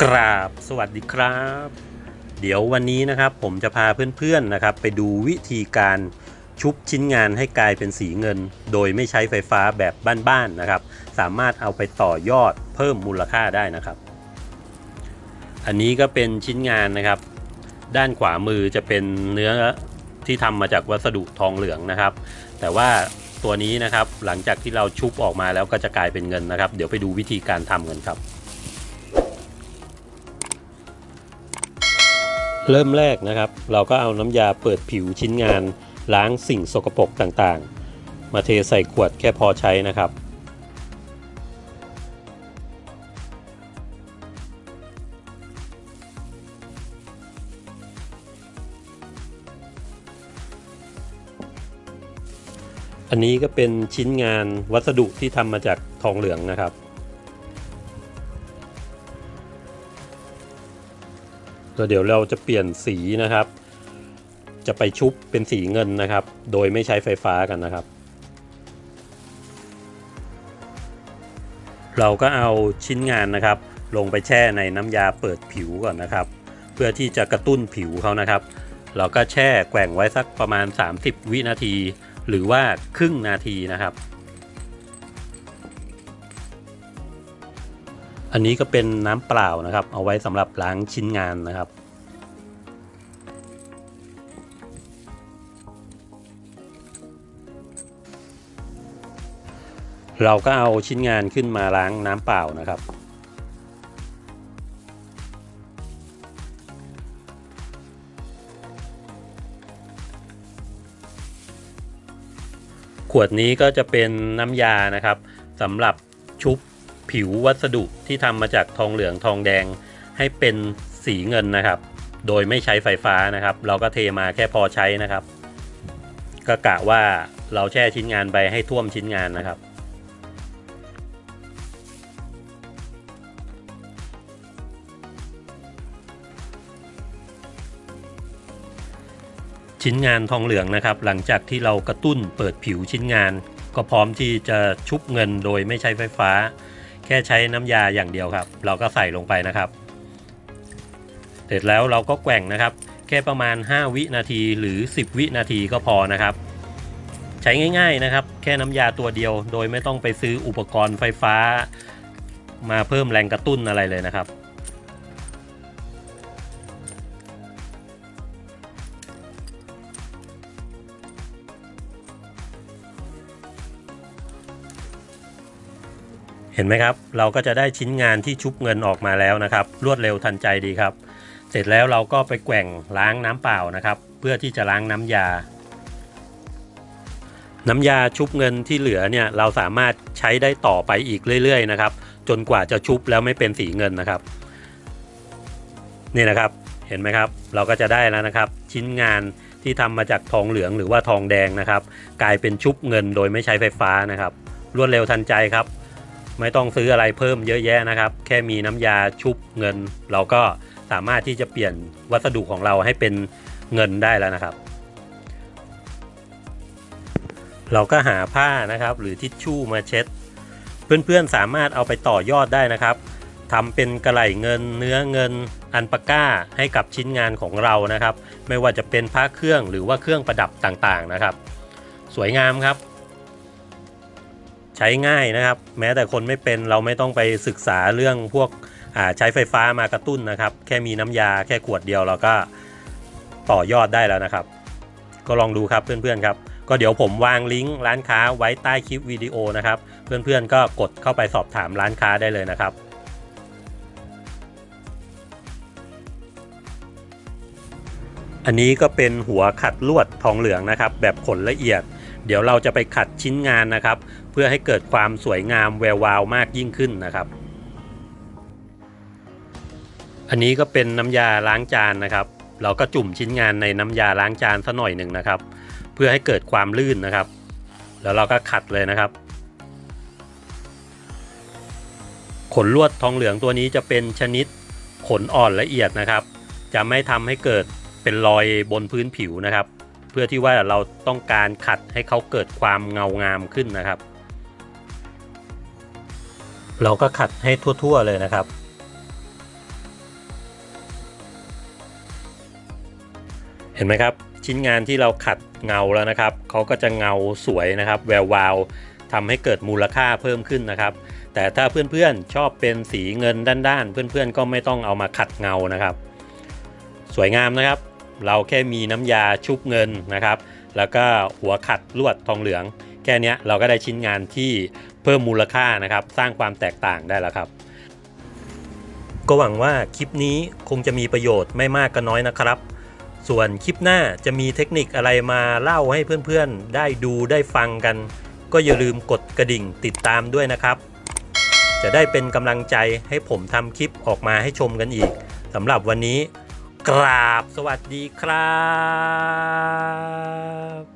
กราบสวัสดีครับ เดี๋ยววันนี้นะครับผมจะพาเพื่อนๆนะครับ ไปดูวิธีการชุบชิ้นงานให้กลายเป็นสีเงิน โดยไม่ใช้ไฟฟ้าแบบบ้านๆนะครับ สามารถเอาไปต่อยอดเพิ่มมูลค่าได้นะครับ อันนี้ก็เป็นชิ้นงานนะครับ ด้านขวามือจะเป็นเนื้อที่ทำมาจากวัสดุทองเหลืองนะครับ แต่ว่าตัวนี้นะครับหลังจากที่เราชุบออกมาแล้วก็จะกลายเป็นเงินนะครับ เดี๋ยวไปดูวิธีการทำกันครับ เริ่มแรกนะครับ เราก็เอาน้ำยาเปิดผิวชิ้นงานล้างสิ่งสกปรกต่างๆ มาเทใส่ขวดแค่พอใช้นะครับ อันนี้ก็เป็นชิ้นงานวัสดุที่ทำมาจากทองเหลืองนะครับ แล้วเดี๋ยวเราจะเปลี่ยนสีนะครับ จะไปชุบเป็นสีเงินนะครับ โดยไม่ใช้ไฟฟ้ากันนะครับ เราก็เอาชิ้นงานนะครับ ลงไปแช่ในน้ำยาเปิดผิวก่อนนะครับ เพื่อที่จะกระตุ้นผิวเขานะครับ เราก็แช่แกว่งไว้สักประมาณ 30 วินาที หรือว่าครึ่งนาทีนะครับ อันนี้ก็เป็นน้ำเปล่านะครับ เอาไว้สำหรับล้างชิ้นงานนะครับ เราก็เอาชิ้นงานขึ้นมาล้างน้ำเปล่านะครับขวดนี้ก็จะเป็นน้ำยานะครับสำหรับชุบ ผิววัสดุที่ทำมาจากทองเหลืองทองแดงให้เป็นสีเงินนะครับ โดยไม่ใช้ไฟฟ้านะครับ เราก็เทมาแค่พอใช้นะครับ ก็กะว่าเราแช่ชิ้นงานไปให้ท่วมชิ้นงานนะครับชิ้นงานทองเหลืองนะครับ หลังจากที่เรากระตุ้นเปิดผิวชิ้นงาน ก็พร้อมที่จะชุบเงินโดยไม่ใช้ไฟฟ้า แค่ใช้น้ำยาอย่างเดียวครับ เราก็ใส่ลงไปนะครับ เสร็จแล้วเราก็แกว่งนะครับ แค่ประมาณ 5 วินาทีหรือ 10 วินาทีก็พอนะครับ ใช้ง่ายๆนะครับ แค่น้ำยาตัวเดียว โดยไม่ต้องไปซื้ออุปกรณ์ไฟฟ้า มาเพิ่มแรงกระตุ้นอะไรเลยนะครับ เห็นไหมครับ เราก็จะได้ชิ้นงานที่ชุบเงินออกมาแล้วนะครับ รวดเร็วทันใจดีครับ เสร็จแล้วเราก็ไปแกว่งล้างน้ำเปล่านะครับ เพื่อที่จะล้างน้ำยา น้ำยาชุบเงินที่เหลือเนี่ยเราสามารถใช้ได้ต่อไปอีกเรื่อยๆนะครับ จนกว่าจะชุบแล้วไม่เป็นสีเงินนะครับ นี่นะครับเห็นไหมครับ เราก็จะได้แล้วนะครับ ชิ้นงานที่ทำมาจากทองเหลืองหรือว่าทองแดงนะครับ กลายเป็นชุบเงินโดยไม่ใช้ไฟฟ้านะครับ รวดเร็วทันใจครับ ไม่ต้องซื้ออะไรเพิ่มเยอะแยะนะครับ แค่มีน้ำยาชุบเงิน เราก็สามารถที่จะเปลี่ยนวัสดุของเราให้เป็นเงินได้แล้วนะครับ เราก็หาผ้านะครับ หรือทิชชู่มาเช็ด เพื่อนๆสามารถเอาไปต่อยอดได้นะครับทำเป็นกระไหลเงินเนื้อเงิน อันปาก้าให้กับชิ้นงานของเรานะครับ ไม่ว่าจะเป็นผ้าเครื่องหรือว่าเครื่องประดับต่างๆนะครับ สวยงามครับ ช้ง่ายนะครับ แม้แต่คนไม่เป็นเราไม่ต้องไปศึกษาเรื่องพวกใช้ไฟฟ้ามากระตุ้นนะครับ แค่มีน้ำยาแค่ขวดเดียวเราก็ต่อยอดได้แล้วนะครับ ก็ลองดูครับเพื่อนๆครับ ก็เดี๋ยวผมวางลิงก์ร้านค้าไว้ใต้คลิปวิดีโอนะครับ เพื่อนๆก็กดเข้าไปสอบถามร้านค้าได้เลยนะครับอันนี้ก็เป็นหัวขัดลวดทองเหลืองนะครับ แบบขนละเอียด เดี๋ยวเราจะไปขัดชิ้นงานนะครับ เพื่อให้เกิดความสวยงามแวววาวมากยิ่งขึ้นนะครับ อันนี้ก็เป็นน้ำยาล้างจานนะครับ เราก็จุ่มชิ้นงานในน้ำยาล้างจานสัหน่อยหนึ่งนะครับ เพื่อให้เกิดความลื่นนะครับ แล้วเราก็ขัดเลยนะครับ ขนลวดทองเหลืองตัวนี้จะเป็นชนิดขนอ่อนละเอียดนะครับ จะไม่ทำให้เกิดเป็นรอยบนพื้นผิวนะครับ เพื่อที่ว่าเราต้องการขัดให้เขาเกิดความเงางามขึ้นนะครับ เราก็ขัดให้ทั่ว ๆ เลยนะครับ เห็นไหมครับชิ้นงานที่เราขัดเงาแล้วนะครับเขาก็จะเงาสวยนะครับ แวววาวทำให้เกิดมูลค่าเพิ่มขึ้นนะครับ แต่ถ้าเพื่อนๆชอบเป็นสีเงินด้านๆ เพื่อนๆก็ไม่ต้องเอามาขัดเงานะครับ สวยงามนะครับ เราแค่มีน้ำยาชุบเงินนะครับ แล้วก็หัวขัดลวดทองเหลือง แค่นี้เราก็ได้ชิ้นงานที่เพิ่มมูลค่านะครับ สร้างความแตกต่างได้แล้วครับ ก็หวังว่าคลิปนี้คงจะมีประโยชน์ไม่มากก็น้อยนะครับ ส่วนคลิปหน้าจะมีเทคนิคอะไรมาเล่าให้เพื่อนๆ ได้ดูได้ฟังกัน ก็อย่าลืมกดกระดิ่งติดตามด้วยนะครับ จะได้เป็นกำลังใจให้ผมทำคลิปออกมาให้ชมกันอีกสำหรับวันนี้ กราบสวัสดีครับ